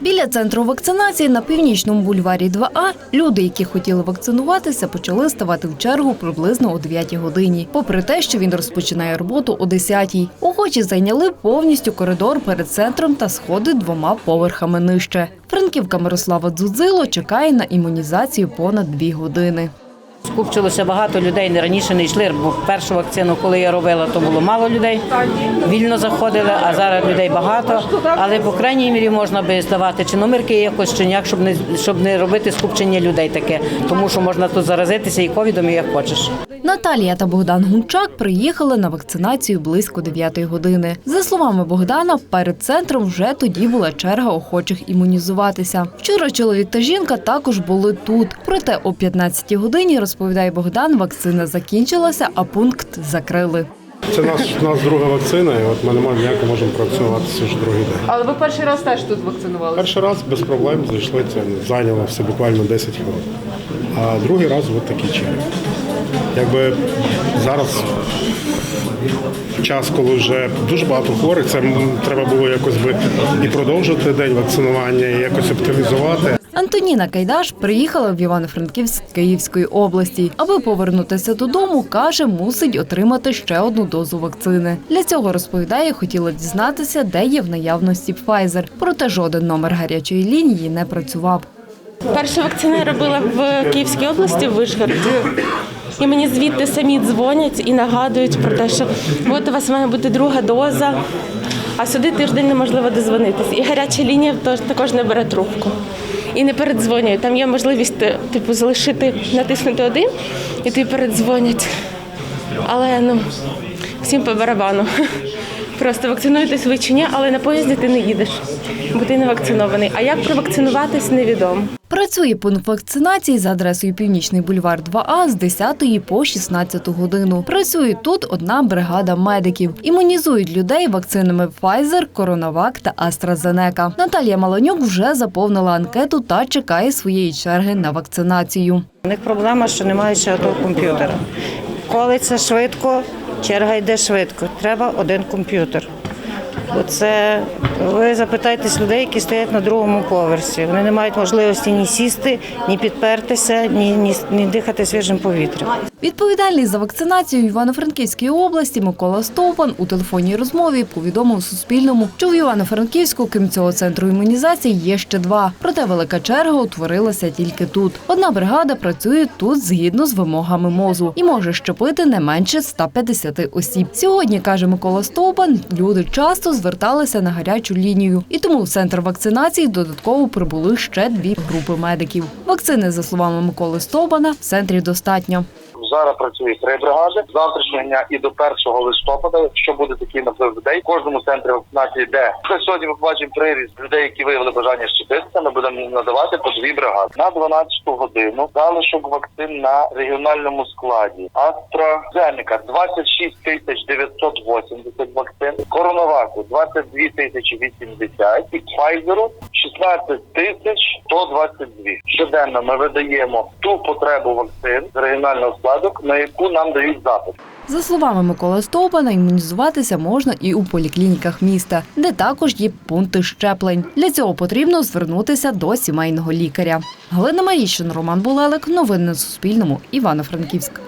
Біля центру вакцинації на північному бульварі 2А люди, які хотіли вакцинуватися, почали ставати в чергу приблизно о 9 годині. Попри те, що він розпочинає роботу о 10 охочі зайняли повністю коридор перед центром та сходи двома поверхами нижче. Франківка Мирослава Дзудзило чекає на імунізацію понад дві години. Скупчилося багато людей, не раніше не йшли, бо першу вакцину, коли я робила, то було мало людей. Вільно заходили, а зараз людей багато. Але по крайній мірі можна би здавати чи номерки якось, чи ніяк, щоб не щоб не робити скупчення людей таке, тому що можна тут заразитися і ковідом, і як хочеш. Наталія та Богдан Гунчак приїхали на вакцинацію близько 9 години. За словами Богдана, перед центром вже тоді була черга охочих імунізуватися. Вчора чоловік та жінка також були тут. Проте о 15 годині, розповідає Богдан, вакцина закінчилася, а пункт закрили. Це наш, наш друга вакцина, і от ми не можемо ніяк можемо провакцинуватися вже другий день. Але ви перший раз теж тут вакцинувалися? Перший раз без проблем зайшли, це зайняло все буквально 10 хвилин. А другий раз от такі черги. Якби зараз час, коли вже дуже багато хворих, це треба було якось би і продовжити день вакцинування, і якось оптимізувати. Антоніна Кайдаш приїхала в Івано-Франківськ Київської області. Аби повернутися додому, каже, мусить отримати ще одну дозу вакцини. Для цього розповідає, хотіла дізнатися, де є в наявності Pfizer. Проте жоден номер гарячої лінії не працював. Першу вакцину я робила в Київській області в Вишгороді. І мені звідти самі дзвонять і нагадують про те, що от у вас має бути друга доза, а сюди тиждень неможливо дозвонитися. І гаряча лінія також не бере трубку. І не передзвонюють. Там є можливість е, типу залишити, натиснути один, і тобі передзвонять. Але ну всім по барабану. Просто вакцинуєтесь ви чи ні, але на поїзді ти не їдеш, бо ти не вакцинований. А як провакцинуватись, невідомо. Працює пункт вакцинації за адресою Північний бульвар 2А з 10 по 16 годину. Працює тут одна бригада медиків. Імунізують людей вакцинами Pfizer, CoronaVac та AstraZeneca. Наталія Маланюк вже заповнила анкету та чекає своєї черги на вакцинацію. У них проблема, що немає ще одного комп'ютера. Колиться швидко, черга йде швидко. Треба один комп'ютер. Оце ви запитайтесь людей, які стоять на другому поверсі. Вони не мають можливості ні сісти, ні підпертися, ні, ні, ні дихати свіжим повітрям. Відповідальний за вакцинацію в Івано-Франківській області Микола Стовпан у телефонній розмові повідомив Суспільному, що в Івано-Франківську, крім цього центру імунізації, є ще два. Проте велика черга утворилася тільки тут. Одна бригада працює тут згідно з вимогами МОЗу і може щепити не менше 150 осіб. Сьогодні каже Микола Стовпан, люди часто зверталися на гарячу лінію, і тому в центр вакцинації додатково прибули ще дві групи медиків. Вакцини, за словами Миколи Стобана, в центрі достатньо. Зараз працює три бригади. Завтрашнього дня і до 1 листопада, якщо буде такий наплив людей, в кожному центрі вакцинації, де сьогодні ми бачимо приріст людей, які виявили бажання щепитися, ми будемо надавати по дві бригади на 12 годину. Залишок вакцин на регіональному складі. AstraZeneca 26 тисяч 980 вакцин, Коронаваку 22 тисячі 80 і Pfizer 16 тисяч 122. Щоденно ми видаємо ту потребу вакцин з регіонального складу, на яку нам дають запит. За словами Миколи Стовбана, імунізуватися можна і у поліклініках міста, де також є пункти щеплень. Для цього потрібно звернутися до сімейного лікаря. Галина Маріщин, Роман Булелик. Новини на Суспільному. Івано-Франківськ.